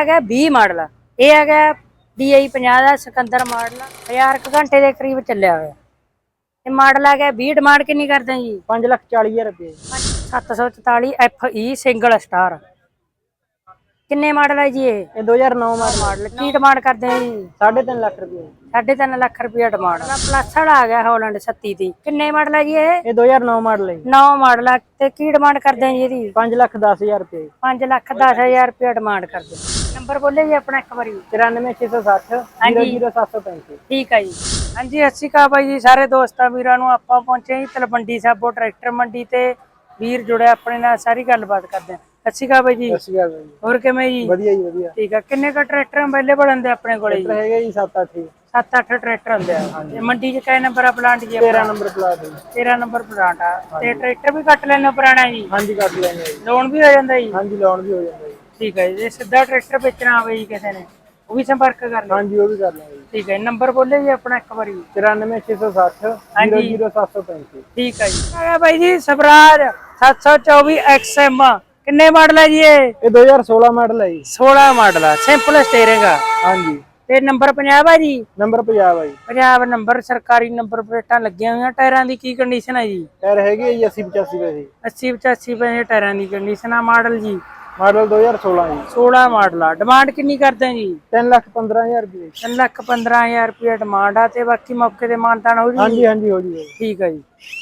ਹੈਗਾ 20 ਮਾਡਲ। ਇਹ ਹੈਗਾ DI 50 ਦਾ ਸਿਕੰਦਰ ਮਾਡਲ। 1000 ਕੁ ਘੰਟੇ ਦੇ ਕਰੀਬ ਚੱਲਿਆ ਹੋਇਆ। ਇਹ ਮਾਡਲ ਹੈਗਾ 20 ਡਿਮਾਂਡ ਕਿੰਨੀ ਕਰਦੇ ਜੀ? 5 ਲੱਖ 40 ਹਜ਼ਾਰ ਰੁਪਏ। 744 FE ਸਿੰਗਲ ਸਟਾਰ। ਕਿੰਨੇ ਮਾਡਲ ਹੈ ਜੀ ਇਹ? ਇਹ 2009 ਮਾਡਲ। ਕੀ ਡਿਮਾਂਡ ਕਰਦੇ ਆ ਜੀ? 3.5 ਲੱਖ ਰੁਪਏ। ਸਾਢੇ ਤਿੰਨ ਲੱਖ ਰੁਪਏ ਡਿਮਾਂਡ। ਪਲੱਸ ਵਾਲਾ ਆ ਗਿਆ ਹਾਲੈਂਡ 37 ਦੀ। ਕਿੰਨੇ ਮਾਡਲ ਹੈ ਜੀ ਇਹ? ਇਹ 2009 ਮਾਡਲ ਹੈ 9 ਮਾਡਲ ਤੇ ਕੀ ਡਿਮਾਂਡ ਕਰਦੇ ਆ ਜੀ ਇਹਦੀ? 5 ਲੱਖ 10 ਹਜ਼ਾਰ ਰੁਪਏ। 5 ਲੱਖ 10000 ਰੁਪਏ ਡਿਮਾਂਡ ਕਰਦੇ ਨੰਬਰ ਬੋਲੇ ਜੀ ਆਪਣਾ ਇੱਕ ਵਾਰੀ। 94660 00735 ਠੀਕ ਹੈ ਜੀ। ਹਾਂਜੀ ਸਤਿ ਸ਼੍ਰੀ ਅਕਾਲ ਬਾਈ ਜੀ ਸਾਰੇ ਦੋਸਤਾਂ ਵੀਰਾਂ ਨੂੰ ਆਪਾਂ ਪਹੁੰਚੇ ਜੀ ਤਲਵੰਡੀ ਸਾਬੋ ਟਰੈਕਟਰ ਮੰਡੀ ਤੇ। ਵੀਰ ਜੁੜਿਆ ਆਪਣੇ ਨਾਲ ਸਾਰੀ ਗੱਲਬਾਤ ਕਰਦੇ ਆ ਸਤਿ ਸ਼੍ਰੀ ਅਕਾਲ ਬਾਈ ਜੀ। ਸਤਿ ਸ਼੍ਰੀ ਅਕਾਲ ਜੀ। ਹੋਰ ਕਿਵੇਂ ਜੀ? ਵਧੀਆ ਜੀ ਵਧੀਆ। ਠੀਕ ਆ। ਕਿੰਨੇ ਕ ਟਰੈਕਟਰ ਅਵੇਲੇਬਲ ਹੁੰਦੇ ਆਪਣੇ ਕੋਲੇ ਜੀ? ਹੈਗਾ ਜੀ 7-8 7-8 ਟਰੈਕਟਰ ਹੁੰਦੇ ਆ। ਤੇ ਮੰਡੀ 'ਚ ਕਿੰਨੇ ਨੰਬਰ ਆ ਪਲਾਂਟ ਜੀ 13 ਨੰਬਰ ਪਲਾਟ ਹੈ। 13 ਨੰਬਰ ਪਲਾਂਟ ਆ। ਤੇ ਟਰੈਕਟਰ ਵੀ ਕੱਟ ਲੈਣਾ ਪੁਰਾਣਾ ਜੀ? ਹਾਂਜੀ ਕੱਢ ਲੈਣੇ ਜੀ। ਲੋਨ ਵੀ ਹੋ ਜਾਂਦਾ ਜੀ? ਹਾਂਜੀ ਲੋਨ ਵੀ ਹੋ ਜਾਂਦਾ ਜੀ। ਠੀਕ ਹੈ ਜੀ ਸਿੱਧਾ ਟਰੈਕਟਰ ਵੇਚਣਾ ਆਵੇ ਜੀ ਕਿਸੇ ਨੇ ਉਹ ਵੀ ਸੰਪਰਕ ਕਰ ਲਓ। ਹਾਂਜੀ ਉਹ ਵੀ ਕਰ ਲਾਂਗੇ ਠੀਕ ਹੈ ਨੰਬਰ ਬੋਲੇ ਜੀ ਆਪਣਾ ਇੱਕ ਵਾਰੀ। 94660 ਹਾਂਜੀ। 00735 ਠੀਕ ਹੈ ਜੀ। ਆ ਬਾਈ ਜੀ ਸਵਰਾਜ 724 XM ਕਿੰਨੇ ਮਾਡਲ ਹੈ ਜੀ ਇਹ? ਇਹ 2016 ਮਾਡਲ ਹੈ ਜੀ। 16 ਮਾਡਲ ਆ ਸਿੰਪਲ ਸਟੀਅਰਿੰਗ ਆ। ਹਾਂਜੀ। ਤੇ ਨੰਬਰ 50 ਆ ਜੀ? ਨੰਬਰ 50 ਹੈ ਜੀ ਪੰਜਾਬ ਨੰਬਰ ਸਰਕਾਰੀ ਨੰਬਰ ਪਲੇਟਾਂ ਲੱਗੀਆਂ ਹੋਈਆਂ ਟਾਇਰਾਂ ਦੀ ਕੀ ਕੰਡੀਸ਼ਨ ਹੈ ਜੀ? ਟਾਇਰ ਹੈਗੇ ਜੀ 80 85 ਪੈਸੇ 80 85 ਪੈਸੇ ਟਾਇਰਾਂ ਦੀ ਕੰਡੀਸ਼ਨ ਆ ਮਾਡਲ ਜੀ। ਮਾਡਲ 2016 ਜੀ। 16 ਮਾਡਲ ਆ। ਡਿਮਾਂਡ ਕਿੰਨੀ ਕਰਦੇ ਆ ਜੀ? 3 ਲੱਖ 15000 ਰੁਪਏ। 3 ਲੱਖ 15000 ਰੁਪਏ ਡਿਮਾਂਡ ਆ ਤੇ ਬਾਕੀ ਮੌਕੇ ਤੇ ਮਾਨਤਾਨ ਹੋ ਜੀ ਹਾਂਜੀ ਹਾਂਜੀ ਹੋ ਜੀ ਠੀਕ ਹੈ ਜੀ।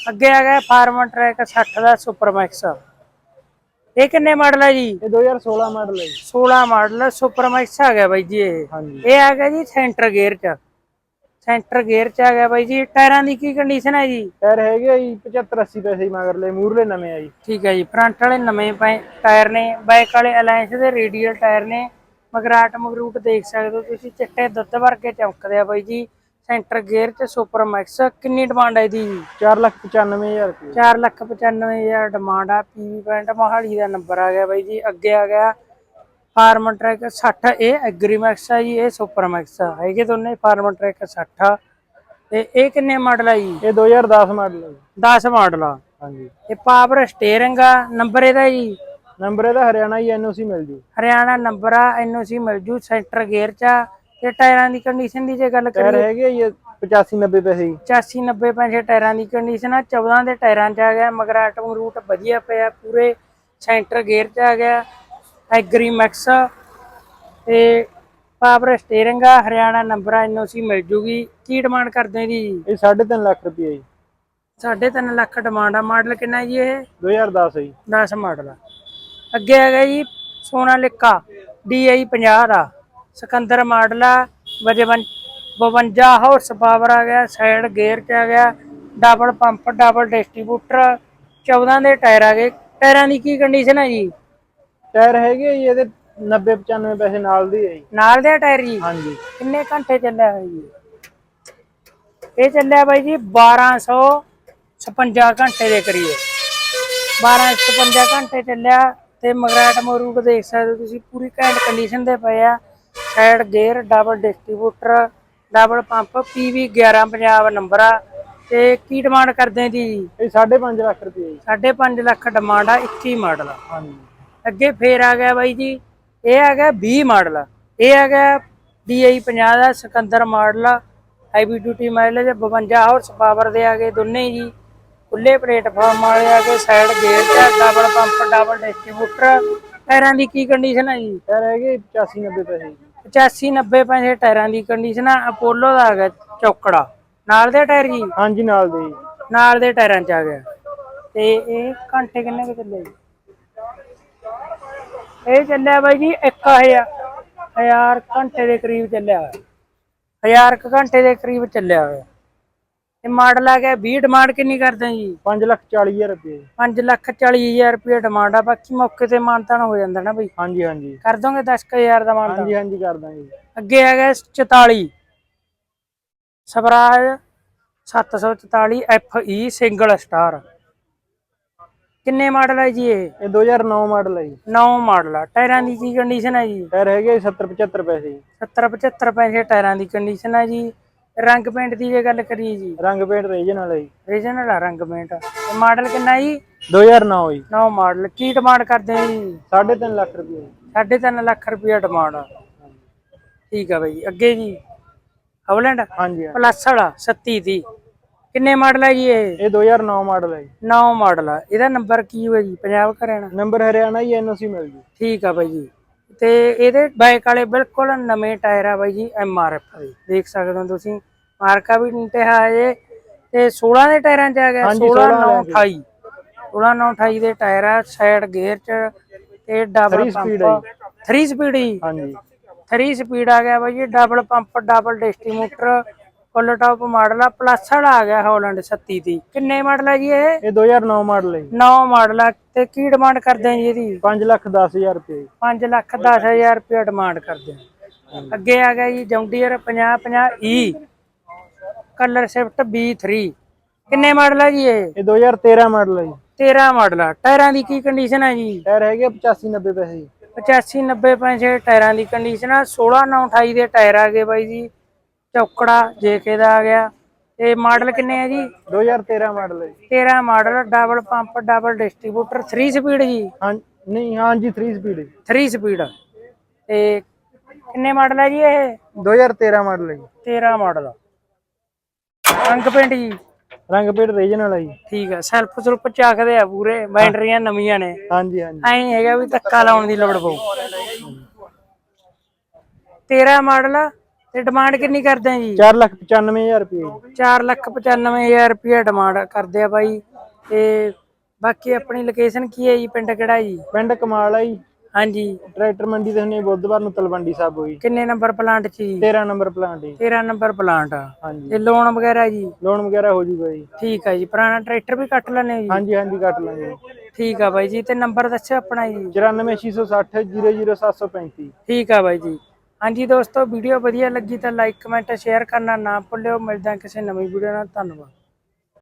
ਅੱਗੇ ਆ ਗਿਆ ਫਾਰਮਰ ਟਰੈਕ 60 ਦਾ ਸੁਪਰ ਮੈਕਸ ਇਹ ਕਿੰਨੇ ਮਾਡਲ ਹੈ ਜੀ? ਇਹ 2016 ਮਾਡਲ ਹੈ ਜੀ। 16 ਮਾਡਲ ਸੁਪਰ ਮੈਕਸ ਆ ਗਿਆ ਬਾਈ ਜੀ ਇਹ। ਹਾਂਜੀ। ਇਹ ਆ ਗਿਆ ਜੀ ਸੈਂਟਰ ਗੇਅਰ ਚ। ਸੈਂਟਰ ਗੇਅਰ ਚ ਆ ਗਿਆ ਬਾਈ ਜੀ ਟਾਇਰਾਂ ਦੀ ਕੀ ਕੰਡੀਸ਼ਨ ਹੈ ਜੀ? ਟਾਇਰ ਹੈਗੇ ਜੀ 75 80 ਪੈਸੇ ਹੀ ਮਗਰਲੇ ਮੂਰਲੇ ਨਵੇਂ ਆ ਜੀ। ਠੀਕ ਹੈ ਜੀ ਫਰੰਟ ਵਾਲੇ ਨਵੇਂ ਪਏ ਟਾਇਰ ਨੇ ਬਾਈਕ ਵਾਲੇ ਅਲਾਈਅੰਸ ਦੇ ਰੇਡੀਅਲ ਟਾਇਰ ਨੇ ਮਗਰਾਟ ਮਗਰੂਟ ਦੇਖ ਸਕਦੇ ਹੋ ਤੁਸੀਂ ਚਿੱਟੇ ਦੁੱਧ ਵਰਗੇ ਚਮਕਦੇ ਆ ਬਾਈ ਜੀ ਸੈਂਟਰ ਗੇਅਰ ਚ ਸੁਪਰ ਮੈਕਸ ਕਿੰਨੀ ਡਿਮਾਂਡ ਹੈ ਇਹਦੀ? 4 ਲੱਖ 95000 ਰੁਪਏ। 4 ਲੱਖ 95000 ਡਿਮਾਂਡ ਆ ਪੀਵੀ ਪੁਆਇੰਟ ਮੋਹਾਲੀ ਦਾ ਨੰਬਰ ਆ ਗਿਆ ਬਾਈ ਜੀ ਅੱਗੇ ਆ ਗਿਆ ਫਾਰਮਨ ਟਰੈਕ 60 ਇਹ ਐਗਰੀਮੈਕਸ ਆ ਜੀ ਇਹ ਸੁਪਰ ਮੈਕਸ ਆ। ਹੈਗੇ ਦੋਨੇ ਫਾਰਮਨ ਟਰੈਕ 60 ਤੇ ਇਹ ਕਿੰਨੇ ਮਾਡਲ ਆ ਜੀ? ਇਹ 2010 ਮਾਡਲ ਜੀ। 10 ਮਾਡਲ ਆ। ਹਾਂਜੀ। ਇਹ ਪਾਵਰ ਸਟੀਅਰਿੰਗ ਆ। ਨੰਬਰ ਇਹਦਾ ਜੀ? ਨੰਬਰ ਇਹਦਾ ਹਰਿਆਣਾ ਹੀ ਐਨਓਸੀ ਮਿਲ ਜੂ। ਹਰਿਆਣਾ ਨੰਬਰ ਆ ਐਨਓਸੀ ਮਿਲ ਜੂ ਸੈਂਟਰ ਗੇਅਰ ਚ ਆ। ਤੇ ਟਾਇਰਾਂ ਦੀ ਕੰਡੀਸ਼ਨ ਦੀ ਜੇ ਗੱਲ ਟਾਇਰ ਕਰੀਏ ਹੈਗੇ ਜੀ 85 90 ਪੈਸੇ ਜੀ। 85 90 ਪੈਸੇ ਟਾਇਰਾਂ ਦੀ ਕੰਡੀਸ਼ਨ ਆ। 14 ਦੇ ਟਾਇਰਾਂ ਚ ਆ ਗਿਆ ਮਗਰਾਟ ਰੂਟ ਵਧੀਆ ਪਿਆ ਪੂਰੇ ਸੈਂਟਰ ਗੇਅਰ ਚ ਆ ਗਿਆ। ਐਗਰੀ ਮੈਕਸ ਤੇ ਪਾਵਰ ਸਟੀਅਰਿੰਗ ਆ ਹਰਿਆਣਾ ਨੰਬਰ ਆ ਐਨਓਸੀ ਮਿਲ ਜੂਗੀ। ਕੀ ਡਿਮਾਂਡ ਕਰਦੇ ਜੀ? ਇਹ 3.5 ਲੱਖ ਰੁਪਏ ਜੀ। 3.5 ਲੱਖ ਡਿਮਾਂਡ ਆ। ਮਾਡਲ ਕਿੰਨਾ ਜੀ ਇਹ? 2010 ਹੈ ਜੀ। 10 ਮਾਡਲ ਆ। ਅੱਗੇ ਹੈਗਾ ਜੀ ਸੋਨਾਲਿਕਾ DI 50 ਦਾ ਸਿਕੰਦਰ ਮਾਡਲ ਆ ਵਜਵਨ 52 ਹਾਰਸ ਪਾਵਰ ਆ ਗਿਆ ਸਾਈਡ ਗੇਅਰ ਚ ਆ ਗਿਆ ਡਬਲ ਪੰਪ ਡਬਲ ਡਿਸਟ੍ਰੀਬਿਊਟਰ 14 ਦੇ ਟਾਇਰ ਆ ਗਏ। ਟਾਇਰਾਂ ਦੀ ਕੀ ਕੰਡੀਸ਼ਨ ਹੈ ਜੀ? ਟਾਇਰ ਹੈਗੇ ਜੀ ਇਹਦੇ 90 95 ਪੈਸੇ ਨਾਲ ਦੀ ਹੈ ਜੀ। ਨਾਲ ਦੇ ਟਾਇਰ ਜੀ? ਹਾਂਜੀ। ਕਿੰਨੇ ਘੰਟੇ ਚੱਲਿਆ ਹੈ ਜੀ? ਇਹ ਚੱਲਿਆ ਬਾਈ ਜੀ 1256 ਘੰਟੇ ਦੇ ਕਰੀਏ 1256 ਘੰਟੇ ਚੱਲਿਆ ਤੇ ਮਗਰਾਟ ਮੋਰੂਟ ਦੇਖ ਸਕਦੇ ਤੁਸੀਂ ਪੂਰੀ ਘੈਂਟ ਕੰਡੀਸ਼ਨ ਦੇ ਪਏ ਆ। Side gear double distributor double pump PV 11 Punjab number ਆ। ਤੇ ਕੀ ਡਿਮਾਂਡ ਕਰਦੇ ਜੀ? ਇਹ 5.5 ਲੱਖ ਰੁਪਏ ਜੀ। 5.5 ਲੱਖ ਡਿਮਾਂਡ ਆ 21 ਮਾਡਲ ਆ। ਹਾਂਜੀ। ਅੱਗੇ ਫੇਰ ਆ ਗਿਆ ਬਾਈ ਜੀ। ਇਹ ਆ ਗਿਆ 20 ਮਾਡਲ ਇਹ ਆ ਗਿਆ DI 50 ਦਾ Sikandar model heavy duty mileage 52 horse power ਦੇ ਆ ਗਏ ਦੋਨੇ ਜੀ। ਖੁੱਲੇ ਪਲੇਟਫਾਰਮ ਵਾਲੇ ਆ ਗਏ ਸਾਈਡ ਗੇਅਰ ਤੇ ਡਬਲ ਪੰਪ ਡਬਲ ਡਿਸਟ੍ਰੀਬਿਊਟਰ ਟਾਇਰਾਂ ਦੀ ਕੀ ਕੰਡੀਸ਼ਨ ਹੈ ਜੀ? ਟਾਇਰ ਹੈਗੇ 85 90 ਪੈਸੇ। ਜੀ 85 90 ਪੈਸੇ ਟਾਇਰਾਂ ਦੀ ਕੰਡੀਸ਼ਨ ਆ। ਅਪੋਲੋ ਦਾ ਆ ਗਿਆ ਚੌਕੜਾ। ਨਾਲ ਦੇ ਟਾਇਰ ਜੀ? ਹਾਂਜੀ ਨਾਲ ਦੇ। ਨਾਲ ਦੇ ਟਾਇਰਾਂ ਚ ਆ ਗਿਆ। ਤੇ ਇਹ ਘੰਟੇ ਕਿੰਨੇ ਕੁ ਚੱਲੇ ਜੀ? ਇਹ ਚੱਲਿਆ ਬਾਈ ਜੀ 1000 ਹਜ਼ਾਰ ਘੰਟੇ ਦੇ ਕਰੀਬ ਚੱਲਿਆ ਹੋਇਆ। ਹਜ਼ਾਰ ਕੁ ਘੰਟੇ ਦੇ ਕਰੀਬ ਚੱਲਿਆ ਹੋਇਆ। ਇਹ ਮਾਡਲ ਆ ਗਿਆ 20 ਡਿਮਾਂਡ ਕਿੰਨੀ ਕਰਦੇ ਜੀ? 5 ਲੱਖ 40 ਹਜ਼ਾਰ ਰੁਪਏ। ਜੀ 5 ਲੱਖ 40 ਹਜ਼ਾਰ ਰੁਪਏ ਡਿਮਾਂਡ ਆ ਬਾਕੀ ਮੌਕੇ ਤੇ ਮਾਨਤਾਨ ਹੋ ਜਾਂਦਾ ਨਾ ਬਈ। ਹਾਂਜੀ ਹਾਂਜੀ। ਕਰ ਦੋਗੇ 10000 ਦਾ ਮਾਨਤਾਨ ਹਾਂਜੀ ਹਾਂਜੀ ਕਰ ਦਾਂਗੇ। ਅੱਗੇ ਆ ਗਿਆ 44 ਸਵਰਾਜ 744 FE ਸਿੰਗਲ ਸਟਾਰ। ਕਿੰਨੇ ਮਾਡਲ ਹੈ ਜੀ ਇਹ? ਇਹ 2009 ਮਾਡਲ ਹੈ ਜੀ। 9 ਮਾਡਲ ਆ। ਟਾਇਰਾਂ ਦੀ ਕੀ ਕੰਡੀਸ਼ਨ ਹੈ ਜੀ? ਟਾਇਰ ਹੈਗੇ 70 75 ਪੈਸੇ। ਜੀ 70 75 ਪੈਸੇ ਟਾਇਰਾਂ ਦੀ ਕੰਡੀਸ਼ਨ ਹੈ ਜੀ। ਰੰਗ ਪੇਂਟ ਦੀ ਜੇ ਗੱਲ ਕਰੀਏ ਜੀ। ਰੰਗ ਪੇਂਟ ਰੇਜਨ ਵਾਲਾ ਜੀ। ਰੀਜਨਲ ਆ ਰੰਗ ਪੇਂਟ ਮਾਡਲ ਕਿੰਨਾ ਜੀ? 2009 ਜੀ। 9 ਮਾਡਲ। ਕੀ ਡਿਮਾਂਡ ਕਰਦੇ ਆ ਜੀ? 3.5 ਲੱਖ ਰੁਪਏ। ਜੀ 3.5 ਲੱਖ ਰੁਪਇਆ ਡਿਮਾਂਡ ਠੀਕ ਆ ਬਾਈ। ਅੱਗੇ ਜੀ। ਹਵਲੈਂਡ ਹਾਂਜੀ ਹਾਂ। ਪਲੱਸ ਵਾਲਾ 37 ਦੀ ਕਿੰਨੇ ਮਾਡਲ ਹੈ ਜੀ ਇਹ? ਇਹ 2009 ਮਾਡਲ ਹੈ ਜੀ। 9 ਮਾਡਲ ਆ। ਇਹਦਾ ਨੰਬਰ ਕੀ ਹੋਇਆ ਜੀ? ਪੰਜਾਬ ਘਰਿਆਣਾ ਨੰਬਰ ਹਰਿਆਣਾ ਹੀ ਐਨਓਸੀ ਮਿਲ ਜੂ। ਠੀਕ ਆ ਬਾਈ ਜੀ। ਤੇ ਇਹਦੇ ਬਾਈਕ ਵਾਲੇ ਬਿਲਕੁਲ ਨਵੇਂ ਟਾਇਰ ਆ ਬਾਈ ਜੀ ਐਮ ਆਰ ਐਫ ਦੇ ਦੇਖ ਸਕਦੇ ਹੋ ਤੁਸੀਂ। ਮਾਰਕਾ ਵੀ ਨੀਟੇ ਹੈ ਇਹ। ਤੇ 16 ਦੇ ਟਾਇਰਾਂ 'ਚ ਆ ਗਿਆ ਹਾਂਜੀ, 16 16 9 ਵਾਲਿਆਂ 'ਚ। 28 16 9 28 ਦੇ ਟਾਇਰ ਆ ਸਾਈਡ ਗੇਅਰ 'ਚ ਤੇ ਡਬਲ ਪੰਪ। 3 ਸਪੀਡ ਹੀ ਹਾਂਜੀ। 3 ਸਪੀਡ ਆ ਗਿਆ ਬਾਈ ਜੀ double pump double distributor full top model ਆ ਪਲੱਸ ਵਾਲਾ ਆ ਗਿਆ ਹਾਲੈਂਡ 37 ਦੀ। ਕਿੰਨੇ ਮਾਡਲ ਆ ਜੀ ਇਹ? ਇਹ 2009 ਮਾਡਲ ਹੈ ਜੀ। 9 ਮਾਡਲ ਆ। ਤੇ ਕੀ ਡਿਮਾਂਡ ਕਰਦੇ ਆ ਜੀ ਇਹਦੀ? 5 ਲੱਖ 10000 ਰੁਪਏ 5 ਲੱਖ 10000 ਰੁਪਏ ਡਿਮਾਂਡ ਕਰਦੇ ਆ। ਅੱਗੇ ਆ ਗਿਆ ਜੀ ਜੌਂਡੀਅਰ 50 50 ਈ ਕਲਰ ਸ਼ਿਫਟ B3 ਕਿੰਨੇ ਮਾਡਲ ਆ ਜੀ ਇਹ? ਇਹ 2013 ਮਾਡਲ ਹੈ ਜੀ। 13 ਮਾਡਲ ਆ। ਟਾਇਰਾਂ ਦੀ ਕੀ ਕੰਡੀਸ਼ਨ ਹੈ ਜੀ? ਟਾਇਰ ਹੈਗੇ 85 90 ਪੈਸੇ ਜੀ। 85 90 ਪੈਸੇ ਟਾਇਰਾਂ ਦੀ ਕੰਡੀਸ਼ਨ ਆ। 16 9 28 ਦੇ ਟਾਇਰ ਆ ਗਏ ਬਾਈ ਜੀ। ਚੌਕੜਾ ਜੇਕੇ ਦਾ ਆ ਗਿਆ। ਤੇ ਮਾਡਲ ਕਿੰਨੇ ਆ ਜੀ? 2013 ਮਾਡਲ ਹੈ ਜੀ। 13 model double pump double distributor 3 speed ਜੀ? ਹਾਂ ਨਹੀਂ ਹਾਂਜੀ 3 ਸਪੀਡ 3 ਸਪੀਡ ਤੇ ਕਿੰਨੇ ਮਾਡਲ ਹੈ ਜੀ ਇਹ? 2013 ਮਾਡਲ ਹੈ ਜੀ। 13 ਮਾਡਲ। ਰੰਗ ਪੇਂਟ ਜੀ? ਰੰਗ ਪੇਟ ਰੀਜਨਲ ਹੈ ਜੀ। ਠੀਕ ਆ ਸੈਲਫ ਸੁਲਪ ਚੱਕਦੇ ਆ ਪੂਰੇ ਬੈਟਰੀਆਂ ਨਵੀਆਂ ਨੇ। ਹਾਂਜੀ ਹਾਂਜੀ। ਐਂ ਨੀ ਹੈਗਾ ਵੀ ਧੱਕਾ ਲਾਉਣ ਦੀ ਲੋੜ ਪਊ। 13 ਮਾਡਲ ਤੇ ਡਿਮਾਂਡ ਕਿੰਨੀ ਕਰਦੇ ਆ ਜੀ? 4 ਲੱਖ 95000 ਰੁਪਏ ਜੀ। 4 ਲੱਖ 95000 ਰੁਪਏ ਡਿਮਾਂਡ ਕਰਦੇ ਆ ਬਾਈ। ਤੇ ਬਾਕੀ ਆਪਣੀ ਲੋਕੇਸ਼ਨ ਕੀ ਹੈ ਜੀ? ਪਿੰਡ ਕਿਹੜਾ ਜੀ? ਪਿੰਡ ਕਮਾਲ ਹੈ ਜੀ। ਹਾਂਜੀ। ਟਰੈਕਟਰ ਮੰਡੀ ਦੇ ਹੁਣੇ ਬੁੱਧਵਾਰ ਨੂੰ ਤਲਵੰਡੀ ਸਾਹਿਬ ਹੋਈ। ਕਿੰਨੇ ਨੰਬਰ ਪਲਾਂਟ 'ਚ ਜੀ? 13 ਨੰਬਰ ਪਲਾਂਟ ਜੀ। 13 ਨੰਬਰ ਪਲਾਂਟ ਆ। ਹਾਂਜੀ। ਤੇ ਲੋਨ ਵਗੈਰਾ ਜੀ? ਲੋਨ ਵਗੈਰਾ ਹੋ ਜੂਗਾ ਜੀ। ਠੀਕ ਆ ਜੀ। ਪੁਰਾਣਾ ਟਰੈਕਟਰ ਵੀ ਕੱਟ ਲੈਣੇ ਜੀ? ਹਾਂਜੀ ਹਾਂਜੀ ਕੱਟ ਲਾਂਗੇ ਠੀਕ ਆ ਬਾਈ ਜੀ। ਤੇ ਨੰਬਰ ਦੱਸਿਓ ਆਪਣਾ ਜੀ। 94660 00735 ਠੀਕ ਆ ਬਾਈ ਜੀ। ਹਾਂਜੀ ਦੋਸਤੋ ਵੀਡੀਓ ਵਧੀਆ ਲੱਗੀ ਤਾਂ ਲਾਈਕ ਕਮੈਂਟ ਸ਼ੇਅਰ ਕਰਨਾ ਨਾ ਭੁੱਲਿਓ। ਮਿਲਦਾ ਕਿਸੇ ਨਵੀਂ ਵੀਡੀਓ ਨਾਲ। ਧੰਨਵਾਦ।